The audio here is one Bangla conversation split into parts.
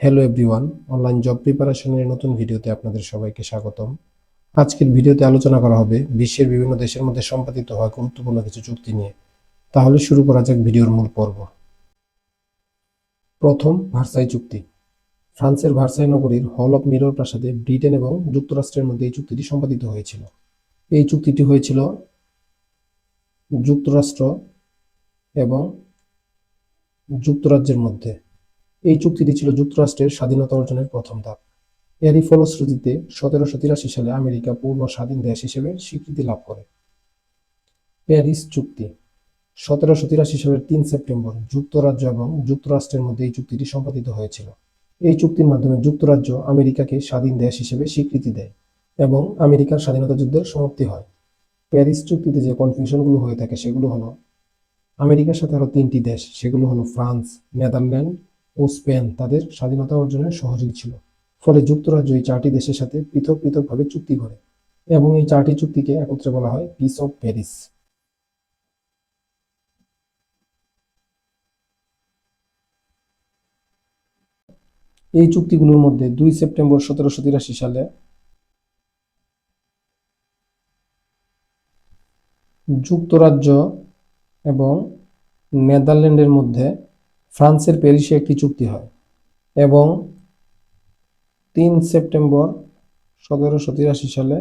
হ্যালো এভরিওয়ান অনলাইন জব প্রিপারেশনের নতুন ভিডিওতে আপনাদের সবাইকে স্বাগতম। আজকের ভিডিওতে আলোচনা করা হবে বিশ্বের বিভিন্ন দেশের মধ্যে সম্পাদিত হওয়া গুরুত্বপূর্ণ কিছু চুক্তি নিয়ে। তাহলে শুরু করা যাক ভিডিওর মূল পর্ব। প্রথম, ভার্সাই চুক্তি। ফ্রান্সের ভার্সাই নগরীর হল অফ মিরর প্রাসাদে ব্রিটেন এবং যুক্তরাষ্ট্রের মধ্যে এই চুক্তিটি সম্পাদিত হয়েছিল। এই চুক্তিটি হয়েছিল যুক্তরাষ্ট্র এবং যুক্তরাজ্যের মধ্যে। এই চুক্তিটি ছিল যুক্তরাষ্ট্রের স্বাধীনতা অর্জনের প্রথম ধাপ। এরই ফলশ্রুতিতে সতেরোশো তিরাশি সালে আমেরিকা পূর্ণ স্বাধীন দেশ হিসেবে স্বীকৃতি লাভ করে। প্যারিস চুক্তি। সতেরোশো তিরাশি সালের তিন সেপ্টেম্বর যুক্তরাজ্য এবং যুক্তরাষ্ট্রের মধ্যে এই চুক্তিটি সম্পাদিত হয়েছিল। এই চুক্তির মাধ্যমে যুক্তরাজ্য আমেরিকাকে স্বাধীন দেশ হিসেবে স্বীকৃতি দেয় এবং আমেরিকার স্বাধীনতা যুদ্ধের সমাপ্তি হয়। প্যারিস চুক্তিতে যে কনফিউশনগুলো হয়ে থাকে সেগুলো হলো, আমেরিকার সাথে আরও তিনটি দেশ, সেগুলো হলো ফ্রান্স, নেদারল্যান্ড ও স্পেন তাদের স্বাধীনতা অর্জনের সহযোগী ছিল। ফলে যুক্তরাজ্য এই চারটি দেশের সাথে পৃথক পৃথকভাবে চুক্তি করে এবং এই চারটি চুক্তিকে একত্রে বলা হয় পিস অফ প্যারিস। এই চুক্তিগুলোর মধ্যে দুই সেপ্টেম্বর সতেরোশো তিরাশি সালে যুক্তরাজ্য এবং নেদারল্যান্ডের মধ্যে ফ্রান্সের প্যারিসে একটি চুক্তি হয় এবং তিন সেপ্টেম্বর সতেরোশো তিরাশি সালে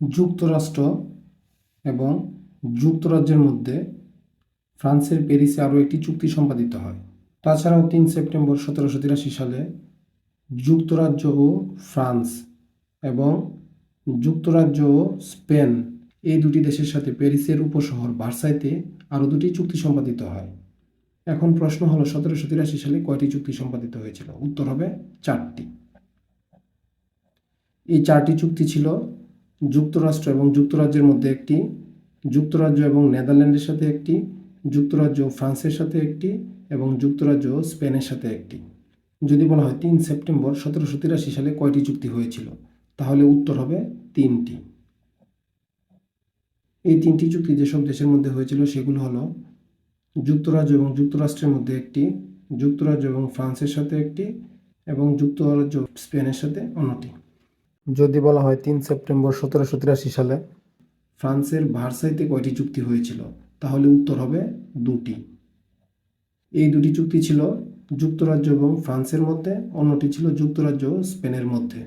যুক্তরাষ্ট্র এবং যুক্তরাজ্যের মধ্যে ফ্রান্সের প্যারিসে আরও একটি চুক্তি সম্পাদিত হয়। তাছাড়াও তিন সেপ্টেম্বর সতেরোশো তিরাশি সালে যুক্তরাজ্য ও ফ্রান্স এবং যুক্তরাজ্য ও স্পেন এই দুটি দেশের সাথে প্যারিসের উপশহর ভার্সাইতে আরও দুটি চুক্তি সম্পাদিত হয়। এখন প্রশ্ন হলো, সতেরোশো তিরাশি সালে কয়টি চুক্তি সম্পাদিত হয়েছিল? উত্তর হবে চারটি। এই চারটি চুক্তি ছিল যুক্তরাষ্ট্র এবং যুক্তরাজ্যের মধ্যে একটি, যুক্তরাজ্য এবং নেদারল্যান্ডের সাথে একটি, যুক্তরাজ্য ফ্রান্সের সাথে একটি এবং যুক্তরাজ্য স্পেনের সাথে একটি। যদি বলা হয় তিন সেপ্টেম্বর সতেরোশো তিরাশি সালে কয়টি চুক্তি হয়েছিল, তাহলে উত্তর হবে তিনটি। এই তিনটি চুক্তি যেসব দেশের মধ্যে হয়েছিল, সেগুলো হলো যুক্তরাজ্য এবং যুক্তরাষ্ট্রের মধ্যে একটি যুক্তরাজ্য এবং ফ্রান্সের সাথে একটি এবং যুক্তরাজ্য স্পেনের সাথে অন্যটি। যদি বলা হয় তিন সেপ্টেম্বর সতেরোশো তিরাশি সালে ফ্রান্সের ভার্সাইতে কয়টি চুক্তি হয়েছিল? তাহলে উত্তর হবে দুটি। এই দুটি চুক্তি ছিল যুক্তরাজ্য এবং ফ্রান্সের মধ্যে অন্যটি ছিল যুক্তরাজ্য স্পেনের মধ্যে।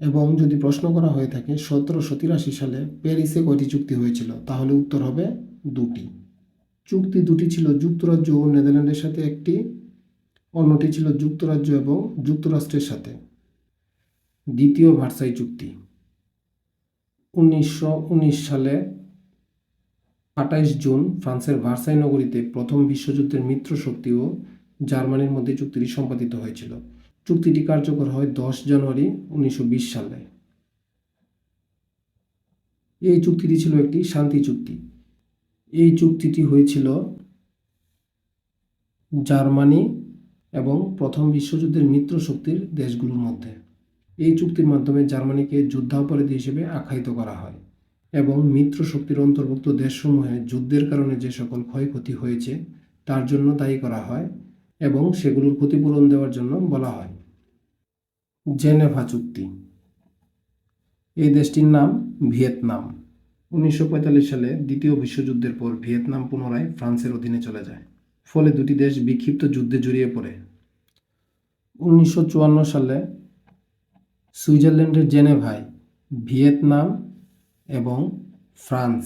এবং যদি প্রশ্ন করা হয়ে থাকে সতেরোশো তিরাশি সালে প্যারিসে কয়টি চুক্তি হয়েছিল? তাহলে উত্তর হবে দুটি। চুক্তি দুটি ছিল, যুক্তরাজ্য ও নেদারল্যান্ডের সাথে একটি, অন্যটি ছিল যুক্তরাজ্য এবং যুক্তরাষ্ট্রের সাথে। দ্বিতীয় ভার্সাই চুক্তি। উনিশশো উনিশ সালে আঠাইশ জুন ফ্রান্সের ভার্সাই নগরীতে প্রথম বিশ্বযুদ্ধের মিত্র শক্তি ও জার্মানির মধ্যে চুক্তিটি সম্পাদিত হয়েছিল। চুক্তিটি কার্যকর হয় দশ জানুয়ারি উনিশশো বিশ সালে। এই চুক্তিটি ছিল একটি শান্তি চুক্তি। এই চুক্তিটি হয়েছিল জার্মানি এবং প্রথম বিশ্বযুদ্ধের মিত্র শক্তির দেশগুলোর মধ্যে। এই চুক্তির মাধ্যমে জার্মানিকে যুদ্ধাপরাধী হিসেবে আখ্যায়িত করা হয় এবং মিত্র শক্তির অন্তর্ভুক্ত দেশসমূহে যুদ্ধের কারণে যে সকল ক্ষয়ক্ষতি হয়েছে, তার জন্য দায়ী করা হয় এবং সেগুলোর ক্ষতিপূরণ দেওয়ার জন্য বলা হয়। জেনেভা চুক্তি। এই দেশটির নাম ভিয়েতনাম। উনিশশো পঁয়তাল্লিশ সালে দ্বিতীয় বিশ্বযুদ্ধের পর ভিয়েতনাম পুনরায় ফ্রান্সের অধীনে চলে যায়। ফলে দুটি দেশ বিক্ষিপ্ত যুদ্ধে জড়িয়ে পড়ে। উনিশশো চুয়ান্ন সালে সুইজারল্যান্ডের জেনেভায় ভিয়েতনাম এবং ফ্রান্স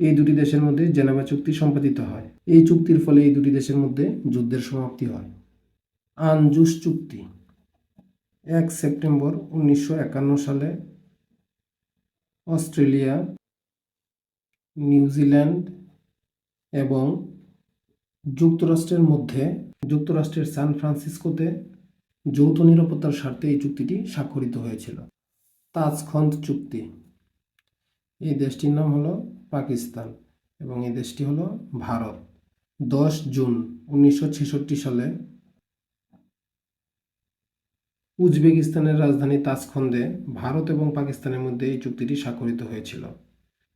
এই দুটি দেশের মধ্যে জেনেভা চুক্তি সম্পাদিত হয়। এই চুক্তির ফলে এই দুটি দেশের মধ্যে যুদ্ধের সমাপ্তি হয়। আনজুস চুক্তি এক সেপ্টেম্বর উনিশশো একান্ন সালে অস্ট্রেলিয়া নিউজিল্যান্ড এবং যুক্তরাষ্ট্রের মধ্যে, যুক্তরাষ্ট্রের সান ফ্রান্সিসকোতে যৌথ নিরাপত্তার স্বার্থে এই চুক্তিটি স্বাক্ষরিত হয়েছিল। তাজখন্দ চুক্তি। এই দেশটির নাম হলো পাকিস্তান এবং এই দেশটি হলো ভারত। দশ জুন উনিশশো ছেষট্টি সালে উজবেকিস্তানের রাজধানী তাজখন্দে ভারত এবং পাকিস্তানের মধ্যে এই চুক্তিটি স্বাক্ষরিত হয়েছিল।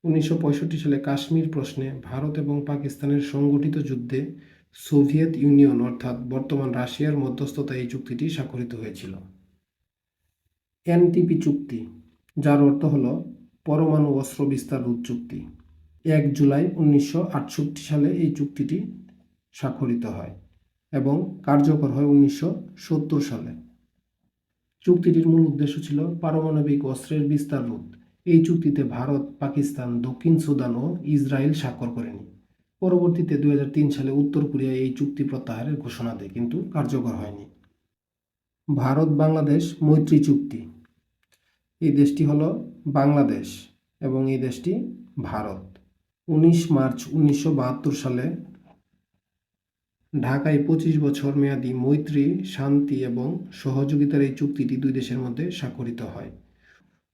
উনিশশো পঁয়ষট্টি সালে কাশ্মীর প্রশ্নে ভারত এবং পাকিস্তানের সংগঠিত যুদ্ধে সোভিয়েত ইউনিয়ন অর্থাৎ বর্তমান রাশিয়ার মধ্যস্থতায় এই চুক্তিটি স্বাক্ষরিত হয়েছিল। এনটিপি চুক্তি, যার অর্থ হল পরমাণু অস্ত্র বিস্তার রোধ চুক্তি। এক জুলাই উনিশশো আটষট্টি সালে এই চুক্তিটি স্বাক্ষরিত হয় এবং কার্যকর হয় উনিশশো সত্তর সালে। চুক্তিটির মূল উদ্দেশ্য ছিল পারমাণবিক অস্ত্রের বিস্তার রোধ এই চুক্তিতে ভারত, পাকিস্তান, দক্ষিণ সুদান ও ইসরায়েল স্বাক্ষর করেনি। পরবর্তীতে দু হাজার তিন সালে উত্তর কোরিয়া এই চুক্তি প্রত্যাহারের ঘোষণা দেয়, কিন্তু কার্যকর হয়নি। ভারত, বাংলাদেশ, মৈত্রী চুক্তি। এই দেশটি হলো বাংলাদেশ এবং এই দেশটি ভারত। উনিশ মার্চ উনিশশো বাহাত্তর সালে ঢাকায় পঁচিশ বছর মেয়াদী মৈত্রী, শান্তি এবং সহযোগিতার এই চুক্তিটি দুই দেশের মধ্যে স্বাক্ষরিত হয়।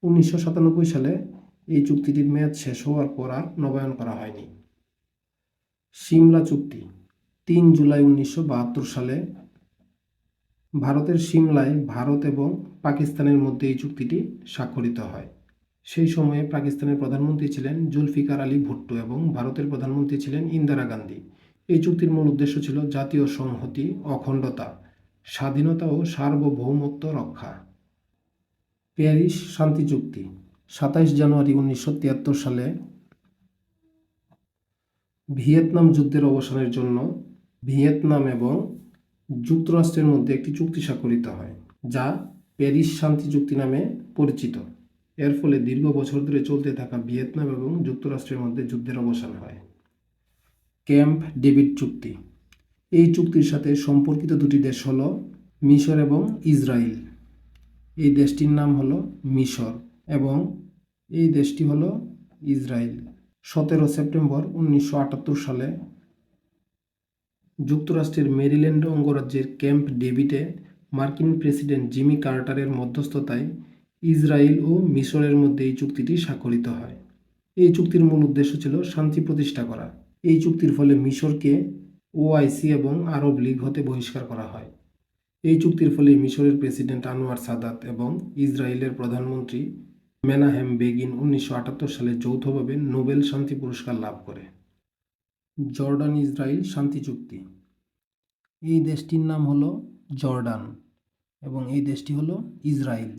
উনিশশো সাতানব্বই সালে এই চুক্তিটির মেয়াদ শেষ হওয়ার পর আর নবায়ন করা হয়নি। সিমলা চুক্তি, তিন জুলাই উনিশশো বাহাত্তর সালে ভারতের সিমলায় ভারত এবং পাকিস্তানের মধ্যে এই চুক্তিটি স্বাক্ষরিত হয়। সেই সময়ে পাকিস্তানের প্রধানমন্ত্রী ছিলেন জুলফিকার আলী ভুট্টো এবং ভারতের প্রধানমন্ত্রী ছিলেন ইন্দিরা গান্ধী। এই চুক্তির মূল উদ্দেশ্য ছিল জাতীয় সংহতি, অখণ্ডতা, স্বাধীনতা ও সার্বভৌমত্ব রক্ষা। প্যারিস শান্তি চুক্তি, সাতাইশ জানুয়ারি উনিশশো তিয়াত্তর সালে ভিয়েতনাম যুদ্ধের অবসানের জন্য ভিয়েতনাম এবং যুক্তরাষ্ট্রের মধ্যে একটি চুক্তি স্বাক্ষরিত হয়, যা প্যারিস শান্তি চুক্তি নামে পরিচিত। এর ফলে দীর্ঘ বছর ধরে চলতে থাকা ভিয়েতনাম এবং যুক্তরাষ্ট্রের মধ্যে যুদ্ধের অবসান হয়। ক্যাম্প ডেভিড চুক্তি, এই চুক্তির সাথে সম্পর্কিত দুটি দেশ হল মিশর এবং ইসরায়েল এই দেশটির নাম হলো মিশর এবং এই দেশটি হলো ইসরায়েল সতেরো সেপ্টেম্বর উনিশশো আটাত্তর সালে যুক্তরাষ্ট্রের মেরিল্যান্ড অঙ্গরাজ্যের ক্যাম্প ডেভিডে মার্কিন প্রেসিডেন্ট জিমি কার্টারের মধ্যস্থতায় ইসরায়েল ও মিশরের মধ্যে এই চুক্তিটি স্বাক্ষরিত হয়। এই চুক্তির মূল উদ্দেশ্য ছিল শান্তি প্রতিষ্ঠা করা। এই চুক্তির ফলে মিশরকে ওআইসি এবং আরব লীগ হতে বহিষ্কার করা হয়। এই চুক্তির ফলে মিশরের প্রেসিডেন্ট আনোয়ার সাদাত এবং ইসরায়েলের প্রধানমন্ত্রী মেনাহেম বেগিন উনিশশো আটাত্তর সালে যৌথভাবে নোবেল শান্তি পুরস্কার লাভ করে। জর্ডান, ইসরায়েল শান্তি চুক্তি। এই দেশটির নাম হলো জর্ডান এবং এই দেশটি হলো ইসরায়েল।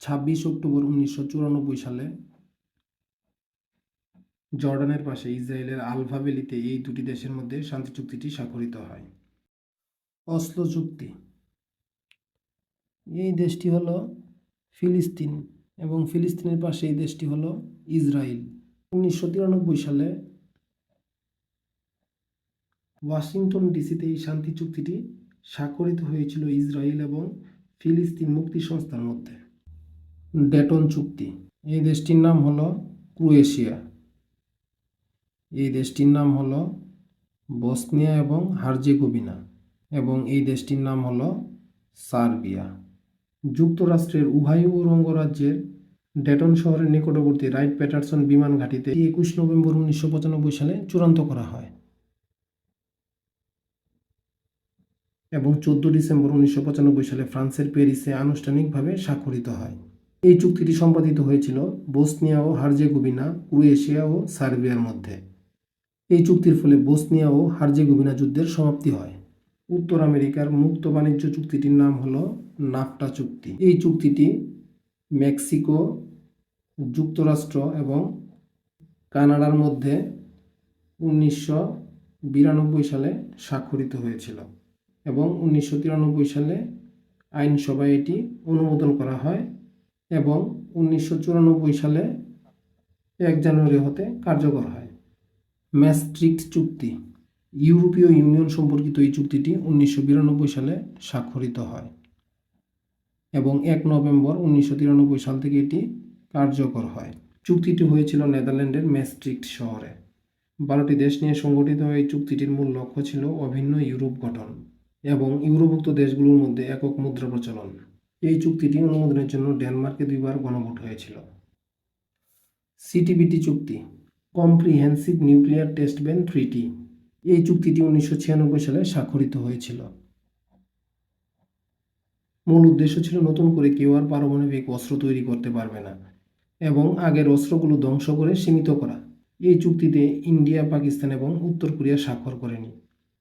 ছাব্বিশ অক্টোবর উনিশশো চুরানব্বই সালে জর্ডানের পাশে ইসরায়েলের আলভা ভ্যালিতে এই দুটি দেশের মধ্যে শান্তি চুক্তিটি স্বাক্ষরিত হয়। অসলো চুক্তি। এই দেশটি হলো ফিলিস্তিন এবং ফিলিস্তিনের পাশে এই দেশটি হলো ইসরায়েল উনিশশো তিরানব্বই সালে ওয়াশিংটন ডিসিতে এই শান্তি চুক্তিটি স্বাক্ষরিত হয়েছিল ইসরায়েল এবং ফিলিস্তিন মুক্তি সংস্থার মধ্যে। ডেটন চুক্তি। এই দেশটির নাম হলো ক্রোয়েশিয়া। এই দেশটির নাম হলো বসনিয়া এবং হার্জেগোভিনা এবং এই দেশটির নাম হলো সার্বিয়া। যুক্তরাষ্ট্রের উহাইও অঙ্গরাজ্যের ডেটন শহরের নিকটবর্তী রাইট প্যাটারসন বিমান ঘাঁটিতে একুশ নভেম্বর উনিশশো পঁচানব্বই সালে চূড়ান্ত করা হয়। এবং চোদ্দ ডিসেম্বর উনিশশো পঁচানব্বই সালে ফ্রান্সের প্যারিসে আনুষ্ঠানিকভাবে স্বাক্ষরিত হয়। এই চুক্তিটি সম্পাদিত হয়েছিল বসনিয়া ও হার্জেগোভিনা, ক্রোয়েশিয়া ও সার্বিয়ার মধ্যে। এই চুক্তির ফলে বসনিয়া ও হার্জেগোভিনা যুদ্ধের সমাপ্তি হয়। উত্তর আমেরিকার মুক্ত বাণিজ্য চুক্তিটির নাম হলো নাফটা চুক্তি। এই চুক্তিটি মেক্সিকো, যুক্তরাষ্ট্র এবং কানাডার মধ্যে উনিশশো বিরানব্বই সালে স্বাক্ষরিত হয়েছিল এবং উনিশশো তিরানব্বই সালে আইনসভায় এটি অনুমোদন করা হয় এবং উনিশশো চুরানব্বই সালে এক জানুয়ারি হতে কার্যকর হয়। ম্যাস্ট্রিক্ট চুক্তি ইউরোপীয় ইউনিয়ন সম্পর্কিত এই চুক্তিটি উনিশশো বিরানব্বই সালে স্বাক্ষরিত হয় এবং এক নভেম্বর উনিশশো তিরানব্বই সাল থেকে এটি কার্যকর হয়। চুক্তিটি হয়েছিল নেদারল্যান্ডের ম্যাস্ট্রিক্ট শহরে। বারোটি দেশ নিয়ে সংগঠিত এই চুক্তিটির মূল লক্ষ্য ছিল অভিন্ন ইউরোপ গঠন এবং ইউরোভুক্ত দেশগুলোর মধ্যে একক মুদ্রা প্রচলন। এই চুক্তিটি অনুমোদনের জন্য ডেনমার্কে দুইবার গণভোট হয়েছিল। সিটিবিটি চুক্তি, comprehensive nuclear test ban treaty এই চুক্তিটি উনিশশো ছিয়ানব্বই সালে স্বাক্ষরিত হয়েছিল। মূল উদ্দেশ্য ছিল নতুন করে কেউ আর পারমাণবিক অস্ত্র তৈরি করতে পারবে না এবং আগের অস্ত্রগুলো ধ্বংস করে সীমিত করা। এই চুক্তিতে ইন্ডিয়া, পাকিস্তান এবং উত্তর কোরিয়া স্বাক্ষর করেনি।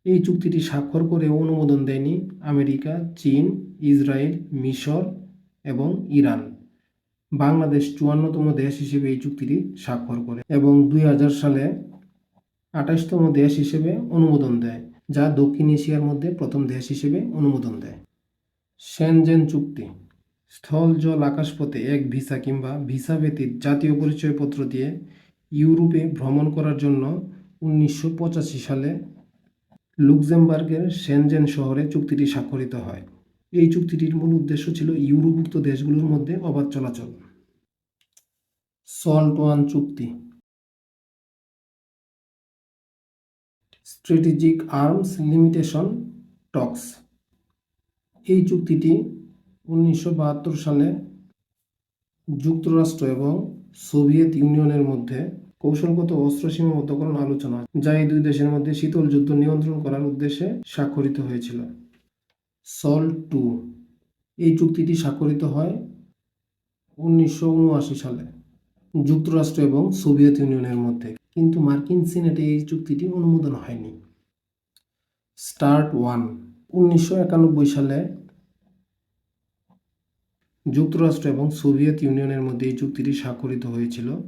এই চুক্তিটি স্বাক্ষর করে অনুমোদন দেয়নি আমেরিকা, চীন, ইসরায়েল, মিশর এবং ইরান। বাংলাদেশ চুয়ান্নতম দেশ হিসেবে এই চুক্তিটি স্বাক্ষর করে এবং দুই হাজার সালে আঠাশতম দেশ হিসেবে অনুমোদন দেয়, যা দক্ষিণ এশিয়ার মধ্যে প্রথম দেশ হিসেবে অনুমোদন দেয়। সেনজেন চুক্তি। স্থল জল আকাশপথে এক ভিসা কিংবা ভিসা ব্যতীত জাতীয় পরিচয়পত্র দিয়ে ইউরোপে ভ্রমণ করার জন্য উনিশশো পঁচাশি সালে লুক্সেমবার্গের সেনজেন শহরে চুক্তিটি স্বাক্ষরিত হয়। এই চুক্তিটির মূল উদ্দেশ্য ছিল ইউরোভুক্ত দেশগুলোর মধ্যে অবাধ চলাচল। সল্ট ওয়ান চুক্তি। Strategic arms limitation talks. এই চুক্তিটি উনিশশো বাহাত্তর সালে যুক্তরাষ্ট্র এবং সোভিয়েত ইউনিয়নের মধ্যে কৌশলগত অস্ত্র সীমাবদ্ধকরণ আলোচনা, যা এই দুই দেশের মধ্যে শীতল যুদ্ধ নিয়ন্ত্রণ করার উদ্দেশ্যে স্বাক্ষরিত হয়েছিল। SALT two. এই চুক্তিটি স্বাক্ষরিত হয় উনিশশো উনআশি সালে যুক্তরাষ্ট্র এবং সোভিয়েত ইউনিয়নের মধ্যে। কিন্তু মার্কিন সিনেটে এই চুক্তিটি অনুমোদন হয়নি। স্টার্ট ওয়ান, উনিশশো একানব্বই সালে যুক্তরাষ্ট্র এবং সোভিয়েত ইউনিয়নের মধ্যে এই চুক্তিটি স্বাক্ষরিত হয়েছিল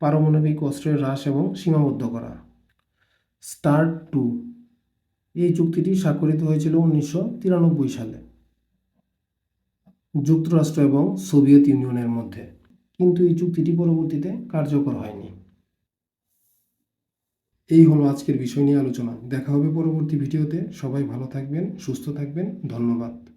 পারমাণবিক অস্ত্রের হ্রাস এবং সীমাবদ্ধ করা। স্টার্ট টু, এই চুক্তিটি স্বাক্ষরিত হয়েছিল উনিশশো তিরানব্বই সালে যুক্তরাষ্ট্র এবং সোভিয়েত ইউনিয়নের মধ্যে। কিন্তু এই চুক্তিটি পরবর্তীতে কার্যকর হয়নি। এই হলো আজকের বিষয় নিয়ে আলোচনা। দেখা হবে পরবর্তী ভিডিওতে। সবাই ভালো থাকবেন, সুস্থ থাকবেন। ধন্যবাদ।